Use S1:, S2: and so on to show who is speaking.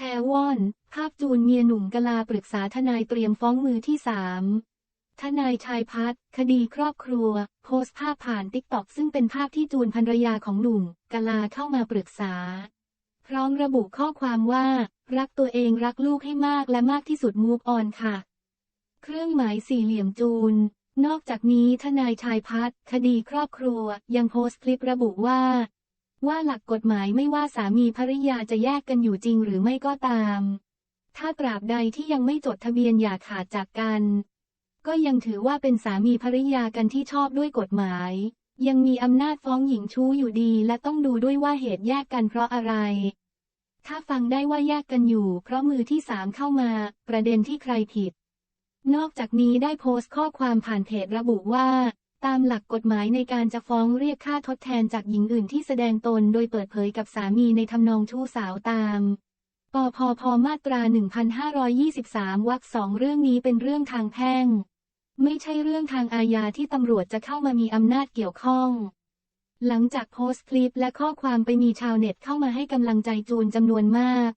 S1: แชร์ว่อน ภาพจูนเมียหนุ่มกลาปรึกษาทนายเตรียมฟ้องมือที่สามทนายชายพัฒน์คดีครอบครัว โพสต์ภาพผ่านติ๊กต็อกซึ่งเป็นภาพที่จูนภรรยาของหนุ่มกลาเข้ามาปรึกษา พร้อมระบุข้อความว่า รักตัวเองรักลูกให้มากและมากที่สุดมูฟออนค่ะ เครื่องหมายสี่เหลี่ยมจูน นอกจากนี้ทนายชายพัฒน์คดีครอบครัว ยังโพสต์คลิประบุว่า ว่าหลักกฎหมายไม่ว่าสามีภรรยาจะแยกกันอยู่จริงหรือไม่ก็ตาม ถ้าตราบใดที่ยังไม่จดทะเบียนอย่าขาดจากกัน ก็ยังถือว่าเป็นสามีภรรยากันที่ชอบด้วยกฎหมาย ยังมีอำนาจฟ้องหญิงชู้อยู่ดีและต้องดูด้วยว่าเหตุแยกกันเพราะอะไร ถ้าฟังได้ว่าแยกกันอยู่ เพราะมือที่สามเข้ามา ประเด็นที่ใครผิด นอกจากนี้ได้โพสต์ข้อความผ่านเพจระบุว่า ตามหลักกฎหมายในการจะฟ้องเรียกค่าทดแทนจากหญิงอื่นที่แสดงตนโดยเปิดเผยกับสามีในทำนองชู้สาวตามปพพมาตรา 1523 วรรคสองเรื่องนี้เป็นเรื่องทางแพ่ง ไม่ใช่เรื่องทางอาญาที่ตำรวจจะเข้ามามีอำนาจเกี่ยวข้อง หลังจากโพสต์คลิปและข้อความไปมีชาวเน็ตเข้ามาให้กำลังใจจูนจำนวนมาก